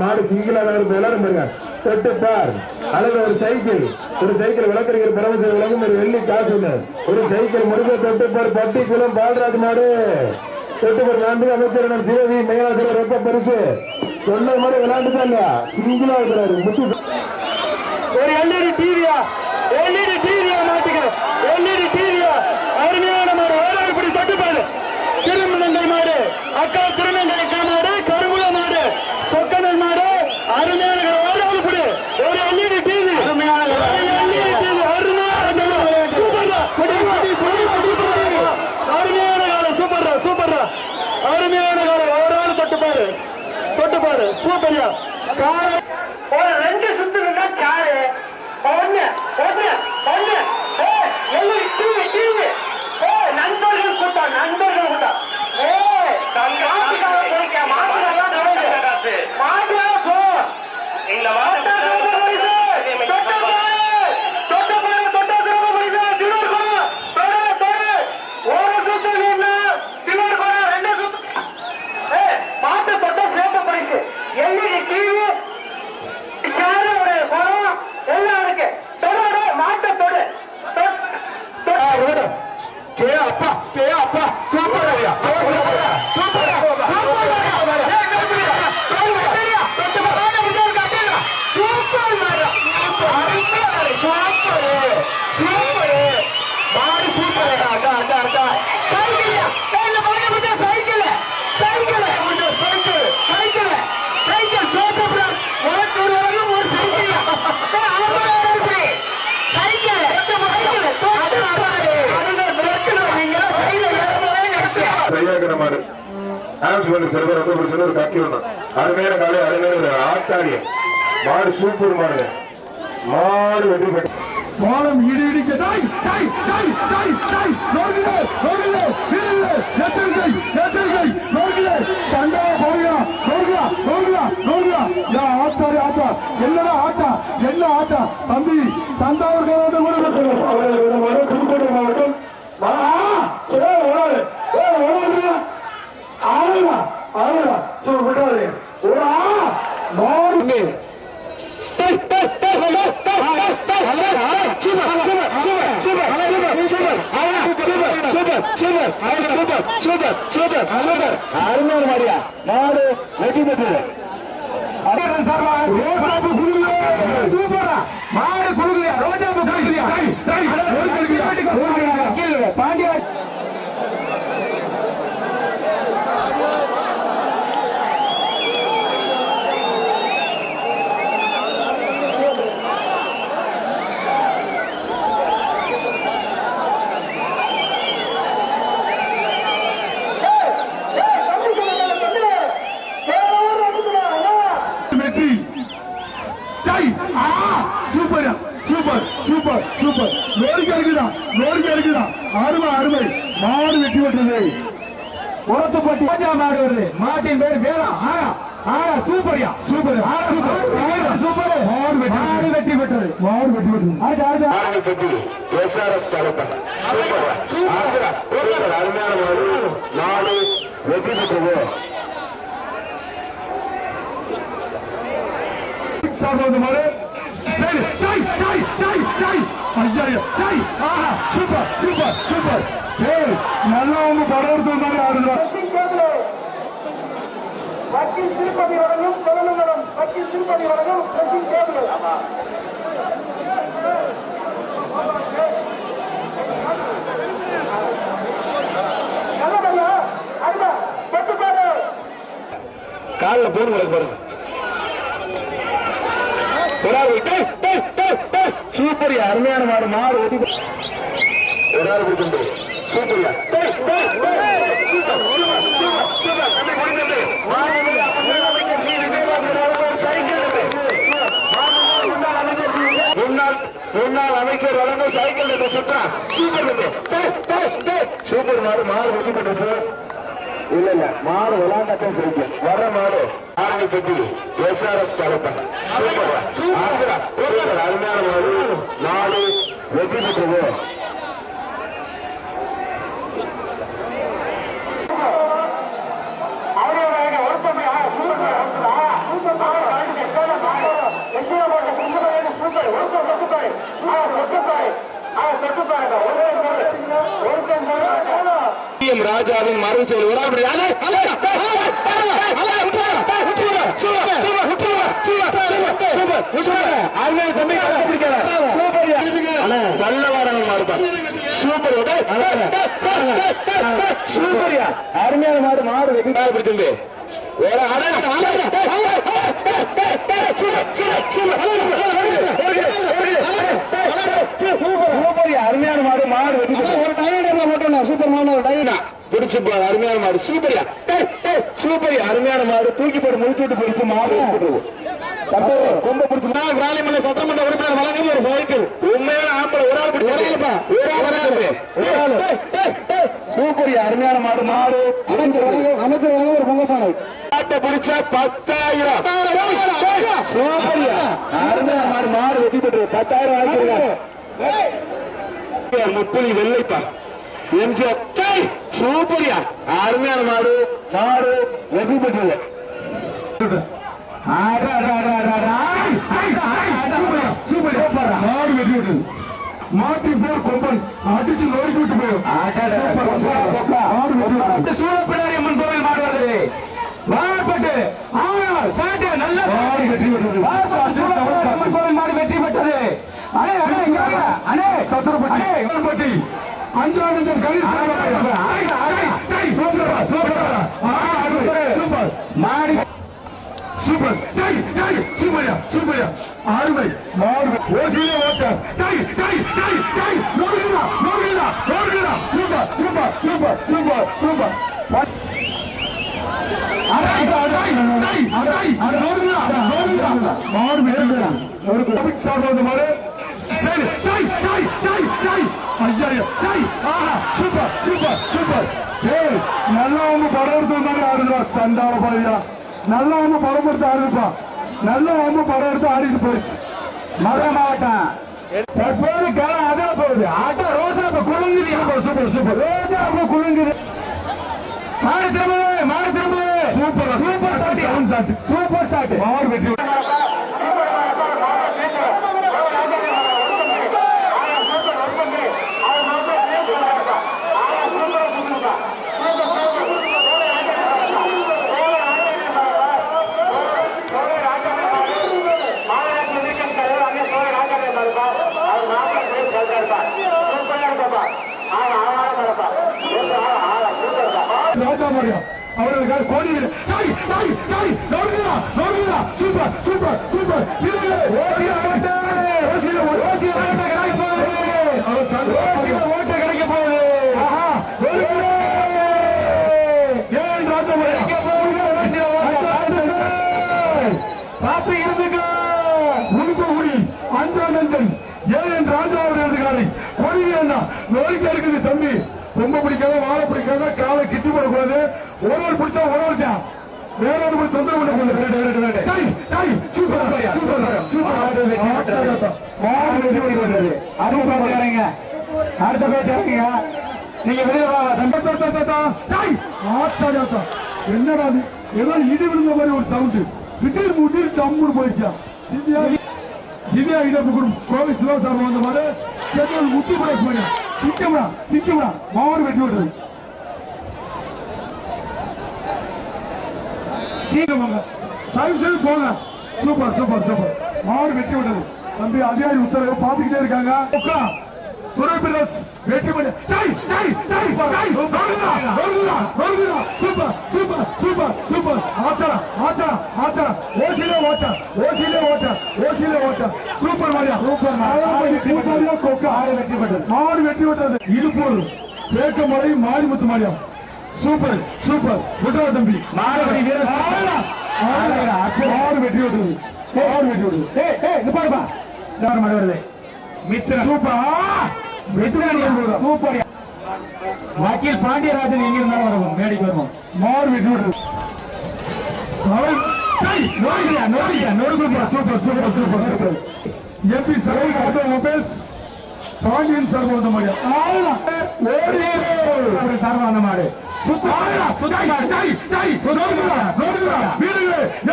மாடு சிங்கிளா இருக்கு. எல்லாரும் பாருங்க. தொட்டு பார். அல்லது ஒரு சைக்கிள். ஒரு சைக்கிள் விளக்கறிஞர் பரமசிவ விளக்கம் ஒரு வெள்ளி காசு ஒரு சைக்கிள் முருக தொட்டு பார். பட்டி குளம் பால்ராஜ் மாடு. தொட்டு பார். நான்கு அமைச்சர் சிவவி மையாசர் ரொக்க பரிசு. சொன்ன மாதிரி விளையாண்டுதான் இல்லையா? சிங்கிளா இருக்கிறாரு. முத்து ஒரு எல்இடி டிவியா எல்இடி டிவியா மாட்டுக்கு. எல்இடி டிவியா அருமையான மாடு. வேற இப்படி தட்டுப்பாடு திருமணங்கள் மாடு. அக்கா திருமணங்களை மாடு கருங்குல மாடு சொக்கனல் மாடு அருமையான ஓராவது குடி ஒரு எல்இடி டிவி அருமையான எல்இடி டிவி அருமையான சூப்பர் அருமையான காலம் சூப்பர் சூப்பர் அருமையான காலம் ஓராவது தட்டுப்பாடு தொட்டுப்பாடு சூப்பர்யா. கால ஒரு ரெண்டு சுத்து நின்னா சாரு. ஒண்ணு ஒண்ணு ஒண்ணு. ஏ எல்லி டிவி டிவி ஏ நண்பர்கள் கூட்டம் நண்பர்கள் கூட்டம். ஏ மாட்டுக்கார போய்க்க மாட்டுக்காரலாம் நடந்து போ. இல்ல மாட்டா சிறப்பு பரிசு தொட்ட பாரு தொட்ட பாரு தொட்ட சிறப்பு பரிசு சில்வர் கோணம் தொட தொட ஒரு சுத்து நின்னா சில்வர் கோணம் ரெண்டு சுத்து ஏ மாட்டு தொட்ட சிறப்பு பரிசு எல்இடி டிவி சேரோட குணம் எல்லாம் இருக்கு தொடோட மாட்ட தொடு கே அப்பா கே அப்பா சூப்பர் ஐயா சரியாகிற மாடு ஆன்ஸ்மெண்ட் சில பேர் ரொம்ப வந்து ஒரு கட்டி விடணும் அருமையான காலை அருமையான ஆட்டாடிய மாடு சூப்பர் மாடு மாடு வெற்றி பெற்ற பாலம் இடி இடிக்க டாய் டாய் டாய் டாய் டாய் நோக்குதே நோக்குதே வீரர்களே எச்சரிக்கை எச்சரிக்கை. நோக்குதே சண்டா போறியா நோக்குதா நோக்குதா நோக்குதா யா ஆத்தாரி ஆட்டா என்னடா ஆட்டா என்ன ஆட்டா தம்பி தஞ்சாவூர் கலவட்ட கூட அவர்கள் மாவட்டம் புதுக்கோட்டை மாவட்டம் ஆ ஏ ஓடாது ஏ ஓடாது ஆளுடா ஆளுடா சோ விடாதே ஓடா மாடு அருமையான மாடியா மாடு வெற்றி பெற்றது ரோசாப்பு குழுகுதே சூப்பரா மாடு குழுகுதியா ரோஜாப்பு குழுகுதியா பாண்டியா வெற்றி டை ஆ சூப்பர் சூப்பர் சூப்பர். லோரிக்கு இருக்குதா லோரிக்கு இருக்குதா அருமை அருமை. மாடு வெற்றி பெற்றது. உரத்துப்பட்டி ராஜா மாடு வருது. மாட்டின் பேர் வேளா ஆயா ஆயா சூப்பர்யா. சூப்பர். ஆயா சூப்பர். சூப்பர். மாடு வெற்றி பெற்றது. மாடு வெற்றி பெற்றது. மாடுகள் பெட்டி எஸ்ஆர்எஸ் கலப்பன் சூப்பர். சூப்பர். அருமையான மாடு. நாடு வெற்றி பெற்றது. சாப்பிடுவது மாடு. சரி ஐயா டை ஆஹா சூப்பர் சூப்பர் சூப்பர் ஏய் நல்லவங்க படம் எடுத்து மாதிரி ஆடுறா வக்கீல் திருப்பதி வழங்கும் தொழில்நுட்பம் வக்கீல் திருப்பதி வழங்கும் வக்கீல் கேபிள் பட்டுப்பாடு காலில் போன் கிடக்கு பாருங்க. ஒரு ஆள் விட்டு. சூப்பர்யா அருமையான மாடு மாடு ஒட்டி ஒரு ஆள் கொடுத்து சூப்பர்யா சூப்பர் சூப்பர் சூப்பர் சூப்பர். தம்பி முடிஞ்சது முன்னாள் முன்னாள் அமைச்சர் வழங்கும் சைக்கிள் சூப்பர் தம்பி சூப்பர் மாடு மாடு இல்ல இல்ல. மாடு சைக்கிள். வர மாடு. ஆரணிப்பட்டி எஸ்ஆர்எஸ் தலைப்பன் சூப்பர் சூப்பர் அருமையான நாலு வெற்றி பெற்றது ராஜாவின் மறு செயல் ஒரு சூப்பர்யா. அருமையான மாடு மாடு கால் பிடிச்சிருந்து. அருமையான மாடு மாடு ஒரு டயர்டா போட்டோம் சூப்பர் மாடு டயர்டா பிடிச்சு அருமையான மாடு சூப்பர்யா அருமையான மாடு தூக்கி போட்டு முடிச்சு விட்டு பிடிச்சு மாடு கொம்ப பிடிச்சு விராலிமலை சட்டமன்ற உறுப்பினர் வழங்கும் ஒரு சைக்கிள். உண்மையான ஆம்பளை ஒரு ஆள் ஒரு ஆளுப்பா ஆள். அருமையான மாடு மாடு. அமைச்சர் அமைச்சர் ஒரு பொங்க பானை பிடிச்ச பத்தாயிரம். சூப்பர்யா அருமையான மாடு மாடு வெட்டி பெற்று பத்தாயிரம் வாங்கிருக்காங்க முப்பது வெள்ளைப்பா. எம்ஜிஆர். சூப்பர்யா அருமையான மாடு. மாடு வெற்றி பெற்றது விட்டது மாட்டி போர் கொம்பன் அடிச்சு நோய்க்கு விட்டு விட்டது சூழப்பிடாரி அம்மன் கோவில் மாடு வருது. வாழப்பட்டு சாட்டை நல்ல வெட்டி விட்டது அம்மன் கோவில் மாடு வெற்றி பெற்றது. இங்க வாங்க. அண்ணே. சத்திரப்பட்டி. கலில் சூப்பர் மாடி சூப்பர் டை டை சூப்பர்யா சூப்பர்யா அருமை மாடு ஓசியிலே ஓட்ட டை டை டை டை நோடுகிறா நோடுகிறா நோடுகிறா super super. Super super super மாடு மேலுகிறா சார் வந்து மாடு சரி டை டை டை டை ஐயா டை ஆஹா சூப்பர் சூப்பர் சூப்பர் ஏய் நல்லவங்க படம் எடுத்து சண்டால பாரியா நல்லவங்க படம் எடுத்து ஆடுதுப்பா. நல்லவங்க படம் எடுத்து ஆடிட்டு போயிடுச்சு. மதுரை மாவட்டம். தற்போது காலம் அதான் போகுது. ஆட்டோ ரோசா இப்ப குலுங்குது. Super super super. ரோஜா அப்ப குலுங்குது. மாடு திரும்ப மாடு திரும்ப. சூப்பர் சூப்பர் சாட்டு. சூப்பர் சாட்டு. மாடு வெற்றி அவர்களுக்காக கோடி டை டை டை நோடுகிறா நோடுகிறா சூப்பர் சூப்பர் சூப்பர் இது ஓசிய ஓட்ட ஓசிய ஓசிய ஓட்ட கிடைக்க போகுது அவர் சார் ஓசிய ஓட்ட கிடைக்க போகுது ஆஹா வெரி ஏன் ராஜா மாரியா ஓசிய ஓட்ட பாத்து இருந்துங்க உருப்பகுடி அஞ்சானந்தன் ஏன் ராஜா அவர் எழுதுகிறாரு கொடி என்ன நோய்க்கு இருக்குது தம்பி ரொம்ப பிடிக்காத வாழை பிடிக்காத காலை கிட்டி போடக்கூடாது ஒரு ஆள் பிடிச்சா ஒரு ஆள் தான் வேற ஒரு போய் தொந்தரவு பண்ணக்கூடாது டேய், டேய், சூப்பர் சூப்பர் சூப்பர் மாடு வெட்டி விடுகிறது. அதுவும் பாத்துக்காரங்க. அடுத்த பேசுறீங்க நீங்க வெளியே ஆத்தா. என்னடா இது? ஏதோ இடி விழுந்த மாதிரி ஒரு சவுண்ட் திடீர் முடீர் டம்முன்னு போயிடுச்சா திவ்யா திவ்யா இழப்பு குரூப் கோவை சிவா சார் வந்த மாதிரி முத்து பிரஸ் பண்ணி சிக்கம்டா சிக்கம்டா மாவட்ட வெட்டி விட்டுறது சீக்கிரம் வாங்க தயவு செய்து போங்க. சூப்பர் சூப்பர் சூப்பர் மாடு வெட்டி விடுறது தம்பி அதிகாரி உத்தரவு பாத்துக்கிட்டே இருக்காங்க. துறை பிரஸ் வெற்றி பண்ணி சூப்பர் சூப்பர் சூப்பர் சூப்பர் ஆத்தரா ஆத்தரா ஆத்தரா. ஓசிலே ஓட்ட ஓசிலே ஓட்ட ஓசிலே ஓட்ட. சூப்பர் மாரியா. சூப்பர் மாரியா. கொக்கா? வெட்டி விட்டது. மாடு வெட்டி விட்டது. இடுப்பூர் தேக்கமலை மாரிமுத்து மாரியா. Super super. விட்ரா தம்பி. மாடுபடி வீரர். மாடு வெட்டி விட்டது மாடு வெட்டி விட்டது ஏய் ஏய் நிப்பாடுப்பா இன்னொரு மாடு வருது மித்ரன் சூப்பர். விட்டது சூப்பர். வக்கீல் பாண்டியராஜன் எங்க இருந்தாலும் வரவும். மேடைக்கு வருவோம். விட்டது அவன் டேய், நோடியா, நோடியா, நோடி super, super, super, super, super. MP Saravana Raja mobiles Pandian sir வந்த ஓடி சார்பா அந்த மாடு.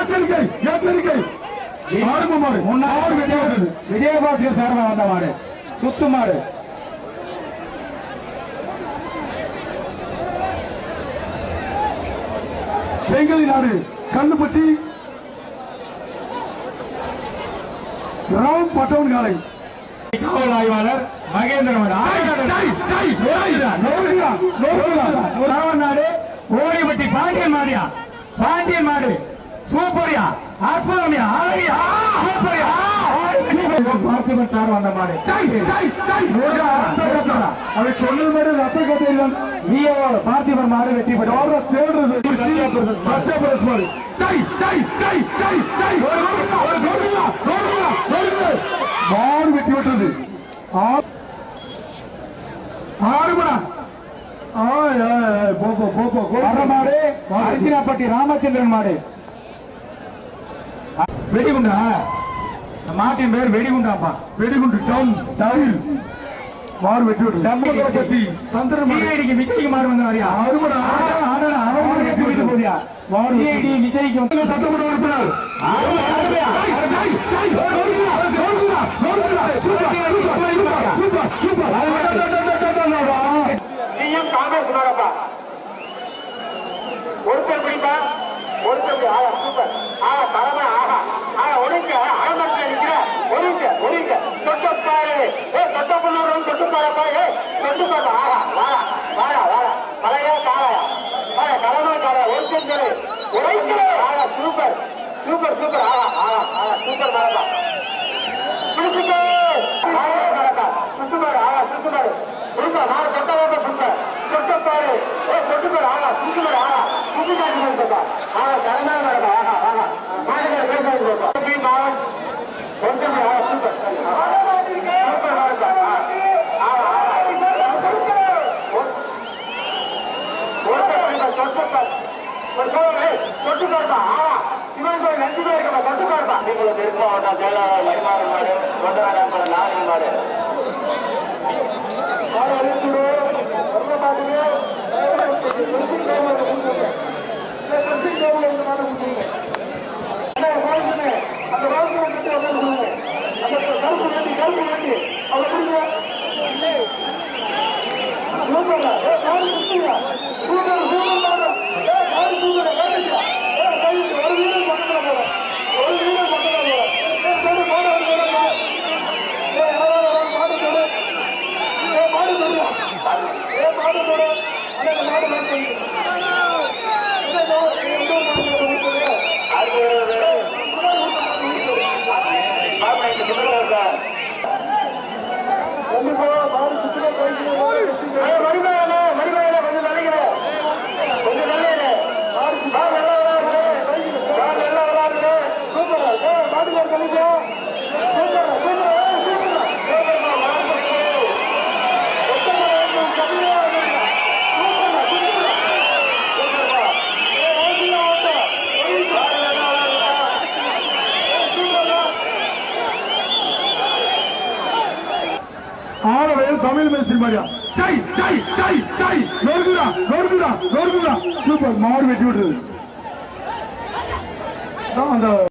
எச்சரிக்கை எச்சரிக்கை. முன்னாள் விஜயபாஸ்கர் சார்பா வந்த மாடு. சுத்து மாடு. செங்கலி நாடு. கண்ணுபட்டி ராம் பட்டவன் காலை. காவல் ஆய்வாளர் மகேந்திரன் நாடு ஓடிப்பட்டி பாண்டியன் மாடியா பாண்டியன் மாடு சூப்பரியா. அற்புதமியா. அழகியா சூப்பரியா. பார்த்திபன் சார் வந்த மாடு அதை சொன்னது மாதிரி ரத்த கட்டை இல்லை. விஓ பார்த்திபன் மாடு வெற்றி பெற்றார். யாரோ தேடுறது. சத்யா பிரஸ் மாதிரி டை டை டை டை டை மாடு வெட்டி விட்டுறது ஆ- ஆறு மணா ஆ போப்போ போப்போ வர்ற மாடு அர்ஜுனாப்பட்டி ராமச்சந்திரன் மாடு. வெடிகுண்டா? மாட்டின் பேர் வெடிகுண்டாப்பா. வெடிகுண்டு டம் டவில் மாடு வெட்டி சத்தி சந்திரன் மாடு. மாடு வந்து வரியா ஆறு மணா அவன் வெற்றி பெற்று போதியா சிஐடி விஜய்க்கு சட்டமன்ற உறுப்பினர். நீயும் காங்கிரஸ் மேலப்பா ஒருத்தர் பிடிப்பா ஒருத்தர். ஆஹா சூப்பர் ஆஹா தரமா ஆஹா ஆஹா ஒழுங்க ஆரம்பத்தில் நிக்கிற ஒழுங்க ஒழுங்க தொட்டப்பாரு ஏ தொட்டப்பண்ணூர் தொட்டுப்பாரப்பா ஏ தொட்டுப்பாப்பா காலையா ஒருத்தர் சொல்லு சூப்பர் சூப்பர் சூப்பர் ஆஹா ஆஹா ஆஹா சூப்பர் மரபா பிடிச்சிட்டு ஆஹா மேலப்பா சுத்துமாரு ஆஹா சுத்துமாரு நான் சொட்ட சுத்த சொட்டப்பாரு ஏ ஆஹா சுத்துமாரு காட்டி Paulo vai டை டை நொறுக்குறா நொறுக்குறா நொறுக்குறா சூப்பர் மாடு வெட்டி விட்டுருது. அந்த